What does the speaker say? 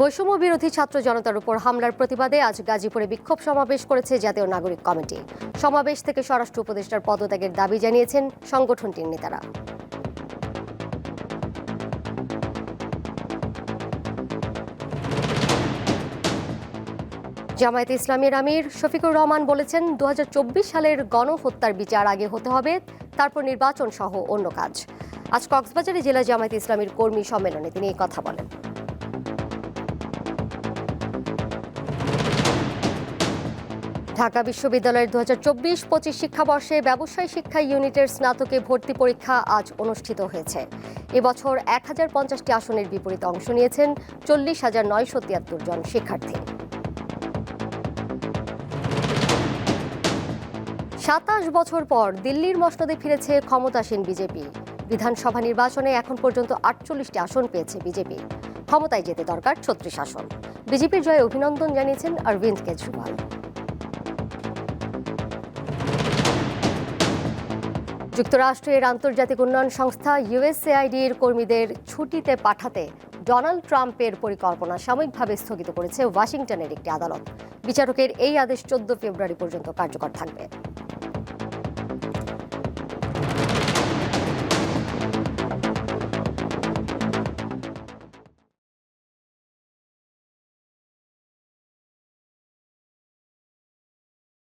বৈষম্য বিরোধী ছাত্র জনতার উপর হামলার প্রতিবাদে আজ গাজীপুরে বিক্ষোভ সমাবেশ করেছে জাতীয় নাগরিক কমিটি। সমাবেশ থেকে স্বরাষ্ট্র উপদেষ্টার পদত্যাগের দাবি জানিয়েছেন সংগঠনটির নেতারা। জামায়াতে ইসলামের আমির শফিকুর রহমান বলেছেন দু হাজার চব্বিশ সালের গণহত্যার বিচার আগে হতে হবে, তারপর নির্বাচন সহ অন্য কাজ। আজ কক্সবাজারে জেলা জামায়াতে ইসলামীর কর্মী সম্মেলনে তিনি এই কথা বলেন। ঢাকা বিশ্ববিদ্যালয়ের দু হাজার চব্বিশ পঁচিশ শিক্ষাবর্ষে ব্যবসায় শিক্ষা ইউনিটের স্নাতকে ভর্তি পরীক্ষা আজ অনুষ্ঠিত হয়েছে। এবছর এক হাজার পঞ্চাশটি আসনের বিপরীতে অংশ নিয়েছেন চল্লিশ হাজার নয়শো তিয়াত্তর জন শিক্ষার্থী। সাতাশ বছর পর দিল্লির মসনদে ফিরেছে ক্ষমতাসীন বিজেপি। বিধানসভা নির্বাচনে এখন পর্যন্ত আটচল্লিশটি আসন পেয়েছে বিজেপি। ক্ষমতায় যেতে দরকার ছত্রিশ আসন। বিজেপির জয়ে অভিনন্দন জানিয়েছেন অরবিন্দ কেজরিওয়াল। যুক্তরাষ্ট্রের আন্তর্জাতিক উন্নয়ন সংস্থা ইউএসএআইডির কর্মীদের ছুটিতে পাঠাতে ডোনাল্ড ট্রাম্পের পরিকল্পনা সাময়িকভাবে স্থগিত করেছে ওয়াশিংটনের একটি আদালত। বিচারকের এই আদেশ চোদ্দ ফেব্রুয়ারি পর্যন্ত কার্যকর থাকবে।